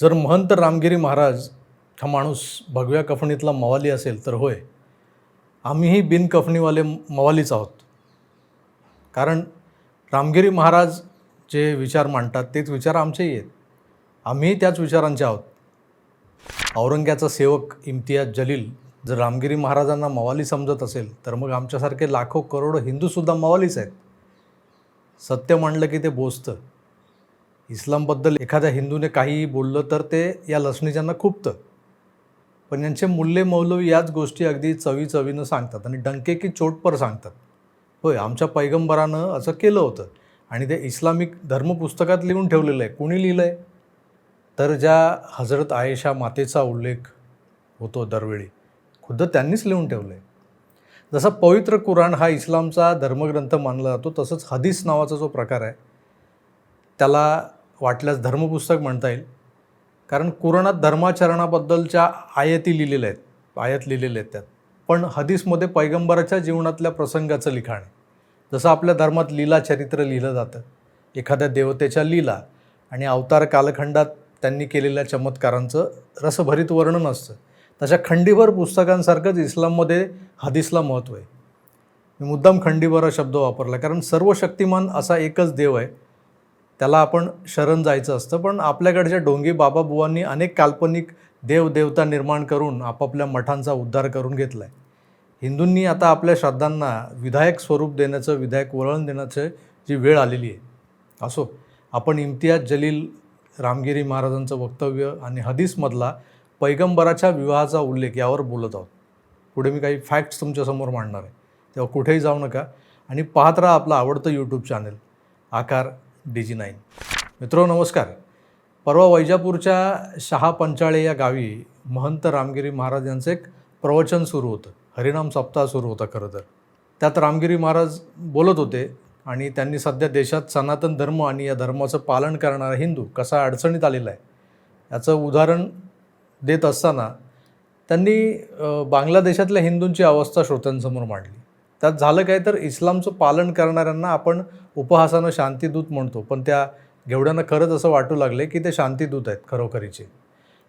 जर महंत रामगिरी महाराज हा माणूस भगव्या कफणीतला मवाली असेल तर होय. आम्हीही बिनकफणीवाले मवालीच आहोत. कारण रामगिरी महाराज जे विचार मांडतात तेच विचार आमचेही आहेत. आम्हीही त्याच विचारांचे आहोत. औरंग्याचा सेवक इम्तियाज जलील जर रामगिरी महाराजांना मवाली समजत असेल तर मग आमच्यासारखे लाखो करोडो हिंदूसुद्धा मवालीच आहेत. सत्य म्हणलं की ते बोचतं इस्लामबद्दल एखाद्या हिंदूने काहीही बोललं तर ते या लसणीच्यांना खुपतं. पण यांचे मूल्य मौलवी याच गोष्टी अगदी चवी चवीनं सांगतात आणि डंके की चोटपर सांगतात. होय आमच्या पैगंबरानं असं केलं होतं आणि ते इस्लामिक धर्मपुस्तकात लिहून ठेवलेलं आहे. कुणी लिहिलं आहे तर ज्या हजरत आयशा मातेचा उल्लेख होतो दरवेळी खुद्द त्यांनीच लिहून ठेवलं आहे जसा पवित्र कुराण हा इस्लामचा धर्मग्रंथ मानला जातो तसंच हदीस नावाचा जो प्रकार आहे त्याला वाटल्यास धर्मपुस्तक म्हणता येईल. कारण कुराणात धर्माचरणाबद्दलच्या आयती लिहिलेल्या आहेत. आयत लिहिलेल्या आहेत त्यात. पण हदीसमध्ये पैगंबराच्या जीवनातल्या प्रसंगाचं लिखाण आहे. जसं आपल्या धर्मात लीला चरित्र लिहिलं जातं. एखाद्या देवतेच्या लीला आणि अवतार कालखंडात त्यांनी केलेल्या चमत्कारांचं रसभरीत वर्णन असतं. तशा खंडीभर पुस्तकांसारखंच इस्लाममध्ये हदीसला महत्त्व आहे. मी मुद्दाम खंडीभर हा शब्द वापरला. कारण सर्व शक्तिमान असा एकच देव आहे. त्याला आपण शरण जायचं असतं. पण आपल्याकडच्या डोंगी बाबा बुवांनी अनेक काल्पनिक देवदेवता निर्माण करून आपापल्या मठांचा उद्धार करून घेतला आहे हिंदूंनी आता आपल्या श्रद्धांना विधायक स्वरूप देण्याचं विधायक वळण देण्याचं जी वेळ आलेली आहे. असो आपण इम्तियाज जलील रामगिरी महाराजांचं वक्तव्य आणि हदीसमधला पैगंबराच्या विवाहाचा उल्लेख यावर बोलत आहोत. पुढे मी काही फॅक्ट्स तुमच्यासमोर मांडणार आहे. तेव्हा कुठेही जाऊ नका आणि पाहत राहा आपलं आवडतं YouTube channel Aakar D G nine. मित्रो नमस्कार. परवा वैजापूरच्या शहा पंचाळे या गावी महंत रामगिरी महाराज यांचं एक प्रवचन सुरू होतं. हरिनाम सप्ताह सुरू होता खरं तर. त्यात रामगिरी महाराज बोलत होते आणि त्यांनी सध्या देशात सनातन धर्म आणि या धर्माचं पालन करणारा हिंदू कसा अडचणीत आलेला आहे याचं उदाहरण देत असताना त्यांनी बांगलादेशातल्या हिंदूंची अवस्था श्रोत्यांसमोर मांडली. त्यात झालं काय तर इस्लामचं पालन करणाऱ्यांना आपण उपहासानं शांतीदूत म्हणतो. पण त्या घेवड्यांना खरंच असं वाटू लागले की ते शांतीदूत आहेत खरोखरीचे.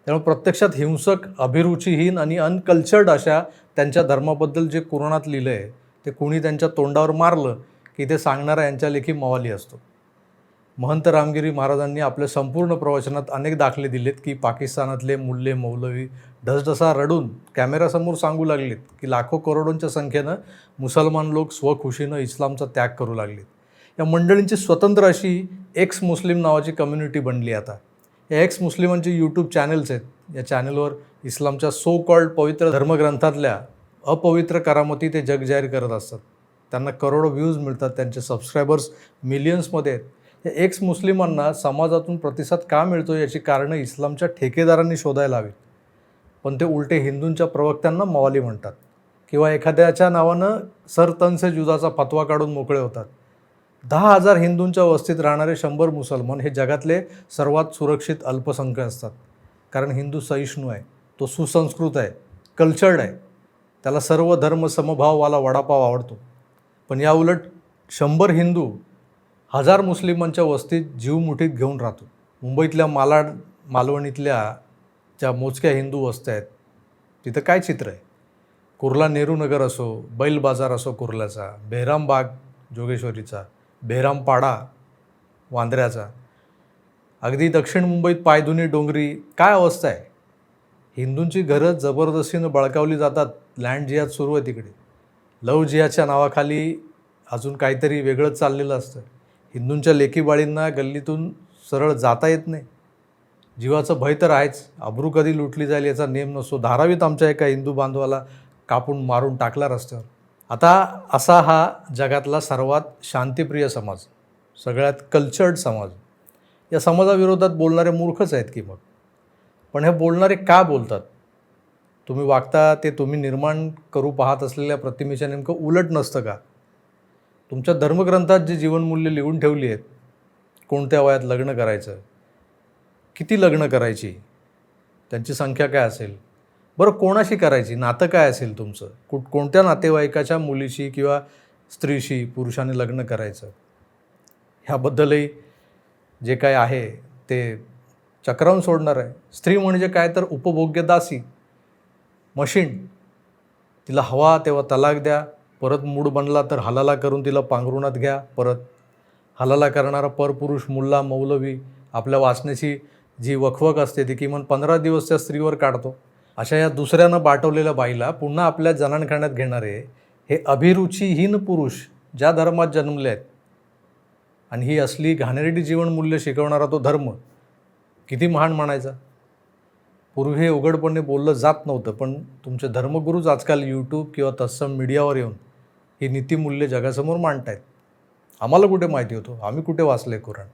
त्यामुळे प्रत्यक्षात हिंसक अभिरुचीहीन आणि अनकल्चर्ड अशा त्यांच्या धर्माबद्दल जे कुराणात लिहिलं आहे ते कुणी त्यांच्या तोंडावर मारलं की ते सांगणारा यांच्या लेखी मवाली असतो. महंत रामगिरी महाराजांनी आपल्या संपूर्ण प्रवचनात अनेक दाखले दिलेत की पाकिस्तानातले मुल्ले मौलवी ढसढसा रडून कॅमेऱ्यासमोर सांगू लागलेत की लाखो करोडोंच्या संख्येनं मुसलमान लोक स्वखुशीनं इस्लामचा त्याग करू लागलेत. या मंडळींची स्वतंत्र अशी एक्स मुस्लिम नावाची कम्युनिटी बनली आता. या एक्स मुस्लिमांचे यूट्यूब चॅनल्स आहेत. या चॅनलवर इस्लामच्या सो कॉल्ड पवित्र धर्मग्रंथातल्या अपवित्र करामती ते जग जाहीर करत असतात. त्यांना करोडो व्ह्यूज मिळतात. त्यांचे सबस्क्रायबर्स मिलियन्समध्ये आहेत. एक्स मुस्लिमांना समाजातून प्रतिसाद का मिळतो याची कारणं इस्लामच्या ठेकेदारांनी शोधायला हवीत. पण ते उलटे हिंदूंच्या प्रवक्त्यांना मवाली म्हणतात. किंवा एखाद्याच्या नावानं सरतनसे जुदाचा फतवा काढून मोकळे होतात. दहा हजार हिंदूंच्या वस्तीत राहणारे शंभर मुसलमान हे जगातले सर्वात सुरक्षित अल्पसंख्य असतात. कारण हिंदू सहिष्णू आहे. तो सुसंस्कृत आहे. कल्चर्ड आहे. त्याला सर्व धर्म समभाववाला वडापाव आवडतो. पण याउलट शंभर हिंदू हजार मुस्लिमांच्या वस्तीत जीव मुठीत घेऊन राहतो. मुंबईतल्या मालाड मालवणीतल्या ज्या मोजक्या हिंदू वस्त्या आहेत तिथं काय चित्र आहे? कुर्ला नेहरू नगर असो बैल बाजार असो कुर्ल्याचा बेहराम बाग जोगेश्वरीचा बेहराम पाडा वांद्र्याचा अगदी दक्षिण मुंबईत पायधुनी डोंगरी काय अवस्था आहे? हिंदूंची घरं जबरदस्तीनं बळकावली जातात लँड जिहाद सुरू आहे तिकडे. लव जिहाच्या नावाखाली अजून काहीतरी वेगळंच चाललेलं असतं. हिंदूंच्या लेकीबाळींना गल्लीतून सरळ जाता येत नाही. जीवाचं भय तर आहेच. अब्रू कधी लुटली जाईल याचा नेम नसतो. धारावीत आमच्या एका हिंदू बांधवाला कापून मारून टाकला रस्त्यावर. आता असा हा जगातला सर्वात शांतिप्रिय समाज सगळ्यात कल्चर्ड समाज. या समाजाविरोधात बोलणारे मूर्खच आहेत की मग? पण हे बोलणारे का बोलतात? तुम्ही वागता ते तुम्ही निर्माण करू पाहत असलेल्या प्रतिमेच्या नेमकं उलट नसतं का? तुमच्या धर्मग्रंथात जी जीवनमूल्य लिहून ठेवली आहेत कोणत्या वयात लग्न करायचं किती लग्न करायची त्यांची संख्या काय असेल बरं कोणाशी करायची नातं काय असेल तुमचं? कुठ कोणत्या नातेवाईकाच्या मुलीशी किंवा स्त्रीशी पुरुषाने लग्न करायचं? ह्याबद्दलही जे काय आहे ते चक्रावून सोडणार आहे. स्त्री म्हणजे काय तर उपभोग्य दासी मशीन. तिला हवा तेव्हा तलाक द्या परत मूड बनला तर हलाला करून तिला पांघरुणात घ्या. परत हलाला करणारा परपुरुष मुल्ला मौलवी आपल्या वाचण्याची जी वखवक असते ती किमान पंधरा दिवस त्या स्त्रीवर काढतो. अशा या दुसऱ्यानं बाटवलेल्या बाईला पुन्हा आपल्या जनानखाण्यात घेणारे हे अभिरुचीहीन पुरुष ज्या धर्मात जन्मले आहेत आणि ही असली घाणेरडी जीवनमूल्य शिकवणारा तो धर्म किती महान म्हणायचा? पूर्वी हे उघडपणे बोललं जात नव्हतं पण तुमचे धर्मगुरूच आजकाल यूट्यूब किंवा तत्सम मीडियावर येऊन ही नीतिमूल्य जगासमोर मांडतायत. आम्हाला कुठे माहिती होतो? आम्ही कुठे वाचले कुराण?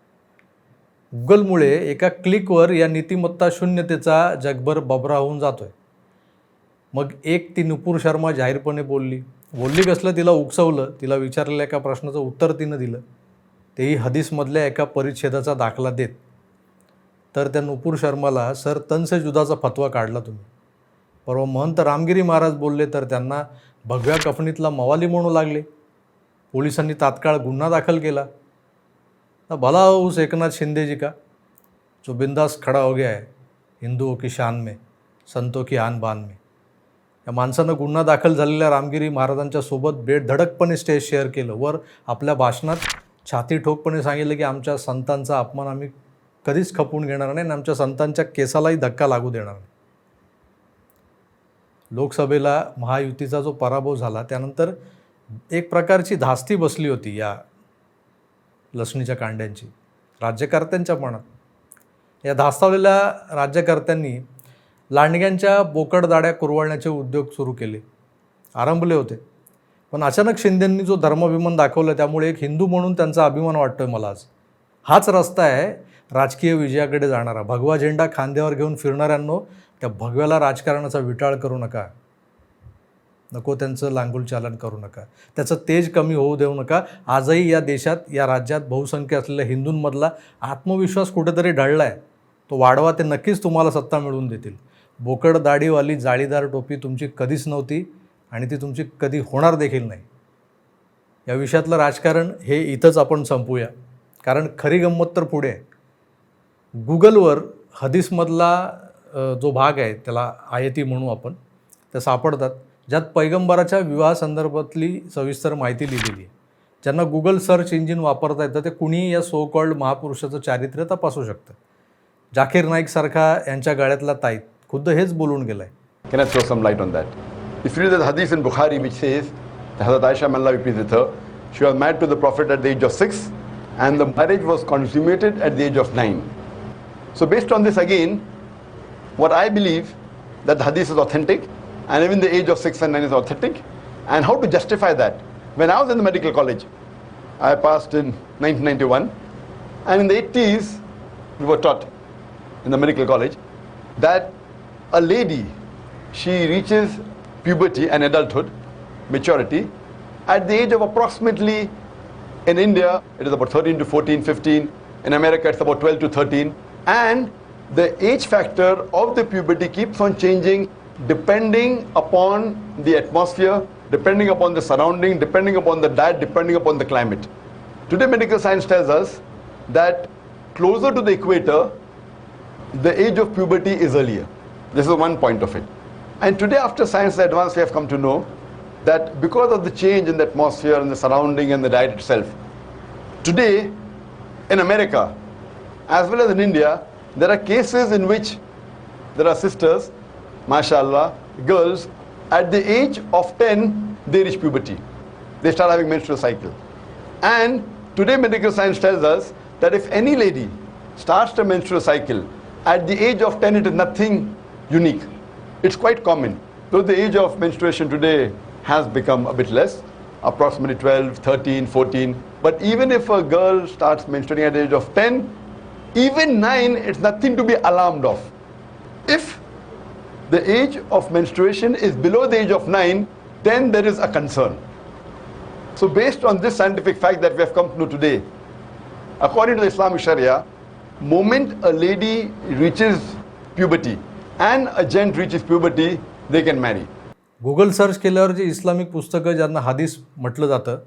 गुगलमुळे एका क्लिकवर या नीतिमत्ता शून्यतेचा जगभर बबरा होऊन जातो आहे मग एक ती नुपूर शर्मा जाहीरपणे बोलली. बोलली कसलं? तिला उकसवलं. तिला विचारलेल्या एका प्रश्नाचं उत्तर तिनं दिलं. तेही हदीसमधल्या एका परिच्छेदाचा दाखला देत. तर त्या नुपूर शर्माला सर तनसे जुदाचा फतवा काढला तुम्ही. परवा महंत रामगिरी महाराज बोलले तर त्यांना भगव्या कफनीतला मवाली म्हणू लागले. पोलिसांनी तात्काळ गुन्हा दाखल केला. ना भला हो उस एकनाथ शिंदे जी का? जो बिंदास खड़ा हो गया है हिंदुओं हो की शान में संतो की आन बान में. या माणसानं गुन्हा दाखल झालेल्या रामगिरी महाराजांच्या सोबत बेधडकपणे स्टेज शेअर केलं. वर आपल्या भाषणात छाती ठोकपणे सांगितलं की आमच्या संतांचा अपमान आम्ही कधीच खपवून घेणार नाही आणि आमच्या संतांच्या केसालाही धक्का लागू देणार नाही. लोकसभेला महायुतीचा जो पराभव झाला त्यानंतर एक प्रकारची धास्ती बसली होती या लसणीच्या कांड्यांची राज्यकर्त्यांच्या मनात. या धास्तावलेल्या राज्यकर्त्यांनी लांडग्यांच्या बोकडदाड्या कुरवाळण्याचे उद्योग सुरू केले आरंभले होते. पण अचानक शिंदेंनी जो धर्माभिमान दाखवला त्यामुळे एक हिंदू म्हणून त्यांचा अभिमान वाटतोय मला आज. हाच रस्ता आहे राजकीय विजयाकडे जाणारा. भगवा झेंडा खांद्यावर घेऊन फिरणाऱ्यांनो त्या भगव्याला राजकारणाचा विटाळ करू नका. नको त्यांचं लांगुल चालन करू नका. त्याचं तेज कमी होऊ देऊ नका. आजही या देशात या राज्यात बहुसंख्य असलेल्या हिंदूंमधला आत्मविश्वास कुठेतरी ढळला आहे तो वाढवा ते नक्कीच तुम्हाला सत्ता मिळवून देतील. बोकड दाढीवाली जाळीदार टोपी तुमची कधीच नव्हती आणि ती तुमची कधी होणार देखील नाही. या विषयातलं राजकारण हे इथंच आपण संपूया. कारण खरी गंमत तर पुढे आहे. गुगलवर हदीसमधला जो भाग आहे त्याला आयती म्हणू आपण त्या सापडतात. ज्यात पैगंबराच्या विवाहासंदर्भातली सविस्तर माहिती लिहिलेली आहे. ज्यांना गुगल सर्च इंजिन वापरता येतं ते कुणी या सो कॉल्ड महापुरुषाचं चारित्र्य तपासू शकतं. जाखीर नाईक सारखा यांच्या गाड्यातला ताईत खुद्द हेच बोलून गेलाय. Can I throw some light on that if you hadith in Bukhari which says Hazrat Aisha मल्ला विपी दिथ she to the prophet at the age of six and the marriage was consummated at the age of nine so based on this again what I believe that the hadith is authentic and even the age of six and nine is authentic. And how to justify that? When I was in the medical college, I passed in 1991 and in the 80s we were taught in the medical college that a lady she reaches puberty and adulthood maturity at the age of approximately in india it is about 13 to 14 15 in america it's about 12 to 13 and the age factor of the puberty keeps on changing depending upon the atmosphere depending upon the surrounding depending upon the diet depending upon the climate today medical science tells us that closer to the equator the age of puberty is earlier. This is one point of it. And today, after science advance, we have come to know that because of the change in the atmosphere and the surrounding and the diet itself, today in America, as well as in India, there are cases in which there are sisters, mashallah, girls, at the age of 10, they reach puberty. They start having menstrual cycle. And today medical science tells us that if any lady starts the menstrual cycle at the age of 10 it is nothing unique. It's quite common. Though the age of menstruation today has become a bit less, approximately 12, 13, 14. But even if a girl starts menstruating at the age of 10, even 9, it's nothing to be alarmed of. If the age of menstruation is below the age of 9, then there is a concern. So, based on this scientific fact that we have come to know today, according to the Islamic Sharia, moment a lady reaches puberty and a gent reaches puberty, they can marry. Google search केल्यावर जे Islamic पुस्तकं ज्यांना हदीस म्हटलं जातं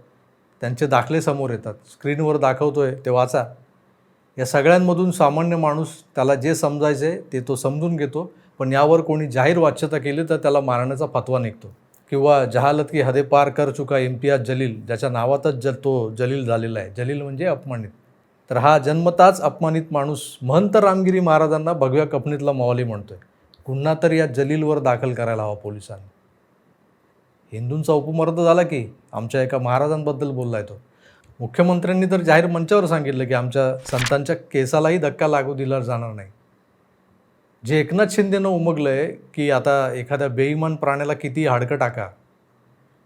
त्यांचे दाखले समोर येतात स्क्रीनवर दाखवतोय ते वाचा या सगळ्यांमधून सामान्य माणूस त्याला जे समजायचं आहे ते तो समजून घेतो पण यावर कोणी जाहीर वाच्यता केली तर त्याला मारण्याचा फतवा निघतो. किंवा जहालत की हदे पार कर चुका इम्तियाज जलील ज्याच्या नावातच ज तो जलील झालेला आहे. जलील म्हणजे अपमानित. तर हा जन्मताच अपमानित माणूस महंत रामगिरी महाराजांना भगव्या कपणीतला मवाली म्हणतोय. गुन्हा तर या जलीलवर दाखल करायला हवा पोलिसांनी. हिंदूंचा उपमर्द झाला की आमच्या एका महाराजांबद्दल बोललाय तो. मुख्यमंत्र्यांनी तर जाहीर मंचावर सांगितलं की आमच्या संतांच्या केसालाही धक्का लागू दिला जाणार नाही. जे एकनाथ शिंदेनं उमगलं आहे की आता एखाद्या बेईमान प्राण्याला किती हाडकं टाका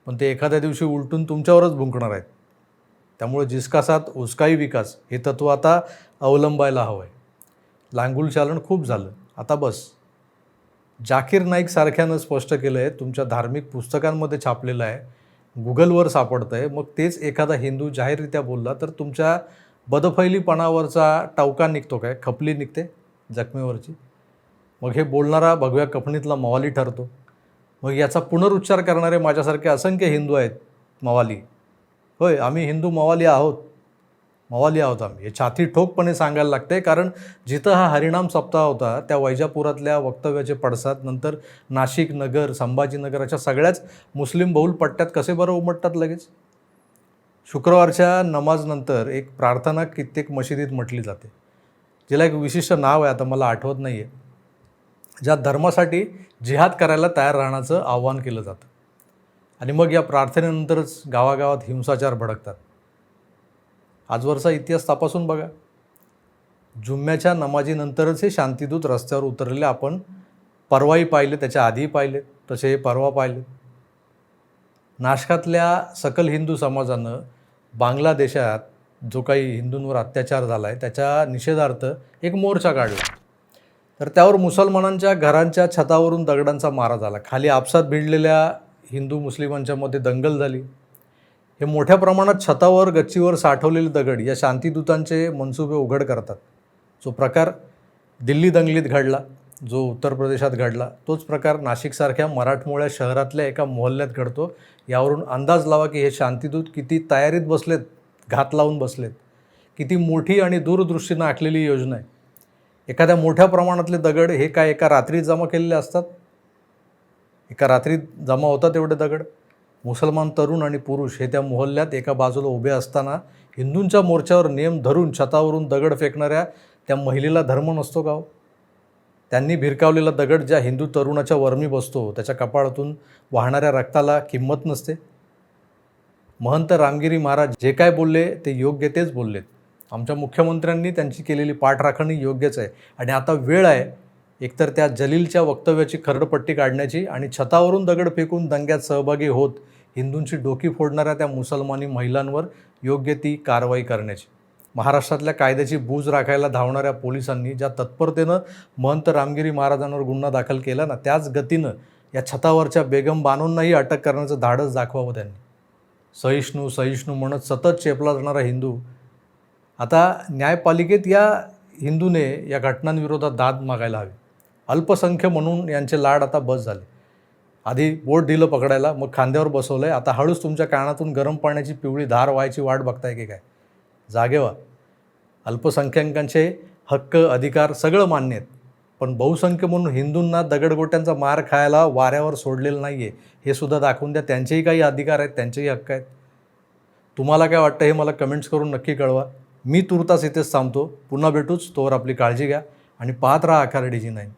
पण ते एखाद्या दिवशी उलटून तुमच्यावरच भुंकणार आहेत. त्यामुळे जिसका साथ उसकाही विकास हे तत्त्व आता अवलंबायला हवं आहे लांगुल चालन खूप झालं. आता बस. जाकीर नाईक सारख्यानं स्पष्ट केलं आहे तुमच्या धार्मिक पुस्तकांमध्ये छापलेलं आहे गुगलवर सापडतं आहे मग तेच एखादा हिंदू जाहीररित्या बोलला तर तुमच्या बदफैलीपणावरचा टावका निघतो काय? खपली निघते जखमेवरची. मग हे बोलणारा भगव्या कफणीतला मवाली ठरतो. मग याचा पुनरुच्चार करणारे माझ्यासारखे असंख्य हिंदू आहेत मवाली. होय आम्ही हिंदू मवाली आहोत. मवाली आहोत आम्ही हे छाती ठोकपणे सांगायला लागते कारण जिथं हा हरिणाम सप्ताह होता त्या वैजापुरातल्या वक्तव्याचे पडसाद नंतर नाशिक नगर संभाजीनगर अशा सगळ्याच मुस्लिम बहुल पट्ट्यात कसे बरं उमटतात लगेच? शुक्रवारच्या नमाजनंतर एक प्रार्थना कित्येक मशिदीत म्हटली जाते. जिला एक विशिष्ट नाव आहे आता मला आठवत नाही आहे ज्या धर्मासाठी जिहाद करायला तयार राहण्याचं आव्हान केलं जातं. आणि मग या प्रार्थनेनंतरच गावागावात हिंसाचार भडकतात. आजवरचा इतिहास तपासून बघा. जुम्म्याच्या नमाजीनंतरच हे शांतिदूत रस्त्यावर उतरलेले आपण परवाही पाहिले त्याच्या आधीही पाहिले तसे हे परवा पाहिले. नाशकातल्या सकल हिंदू समाजानं बांगलादेशात जो काही हिंदूंवर अत्याचार झाला आहे त्याच्या निषेधार्थ एक मोर्चा काढला. तर त्यावर मुसलमानांच्या घरांच्या छतावरून दगडांचा मारा झाला. खाली आपसात भिडलेल्या हिंदू मुस्लिमांच्या मध्ये दंगल झाली. हे मोठ्या प्रमाणात छतावर गच्चीवर साठवलेले दगड या शांतिदूतांचे मनसुबे उघड करतात. जो प्रकार दिल्ली दंगलीत घडला जो उत्तर प्रदेशात घडला तोच प्रकार नाशिकसारख्या मराठमोळ्या शहरातल्या एका मोहल्ल्यात घडतो. यावरून अंदाज लावा की हे शांतीदूत किती तयारीत बसलेत घात लावून बसलेत. किती मोठी आणि दूरदृष्टीनं आखलेली योजना आहे. एखाद्या मोठ्या प्रमाणातले दगड हे काय एका रात्रीत जमा केलेले असतात? एका रात्रीत जमा होतात एवढे दगड? मुसलमान तरुण आणि पुरुष हे त्या मोहल्ल्यात एका बाजूला उभे असताना हिंदूंच्या मोर्चावर नियम धरून छतावरून दगड फेकणाऱ्या त्या महिलेला धर्म नसतो का हो? त्यांनी भिरकावलेला दगड ज्या हिंदू तरुणाच्या वर्मी बसतो त्याच्या कपाळातून वाहणाऱ्या रक्ताला किंमत नसते. महंत रामगिरी महाराज जे काय बोलले ते योग्य तेच बोललेत. आमच्या मुख्यमंत्र्यांनी त्यांची केलेली पाठराखणी योग्यच आहे. आणि आता वेळ आहे एकतर त्या जलीलच्या वक्तव्याची खरडपट्टी काढण्याची आणि छतावरून दगड फेकून दंग्यात सहभागी होत हिंदूंची डोकी फोडणाऱ्या त्या मुसलमानी महिलांवर योग्य ती कारवाई करण्याची. महाराष्ट्रातल्या कायद्याची बूज राखायला धावणाऱ्या पोलिसांनी ज्या तत्परतेनं महंत रामगिरी महाराजांवर गुन्हा दाखल केला ना त्याच गतीनं या छतावरच्या बेगम बानूंनाही अटक करण्याचं धाडस दाखवावं त्यांनी. सहिष्णू सहिष्णू म्हणत सतत चेपला जाणारा हिंदू. आता न्यायपालिकेत या हिंदूने या घटनांविरोधात दाद मागायला हवी. अल्पसंख्य म्हणून यांचे लाड आता बस झाले. आधी बोट दिलं पकडायला मग खांद्यावर बसवलं आहे आता हळूच तुमच्या कानातून गरम पाण्याची पिवळी धार व्हायची वाट बघताय की काय? जागे अल्पसंख्याकांचे हक्क अधिकार सगळं मान्य आहेत. पण बहुसंख्य म्हणून हिंदूंना दगडगोट्यांचा मार खायला वाऱ्यावर सोडलेलं नाही आहे हे सुद्धा दाखवून द्या. त्यांचेही काही अधिकार आहेत त्यांचेही हक्क आहेत. तुम्हाला काय वाटतं हे मला कमेंट्स करून नक्की कळवा. मी तुर्तास इथेच थांबतो. पुन्हा भेटूच तोवर आपली काळजी घ्या. आणि पाहत राहा आकार डीजी नाईन.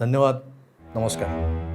धन्यवाद. नमस्कार.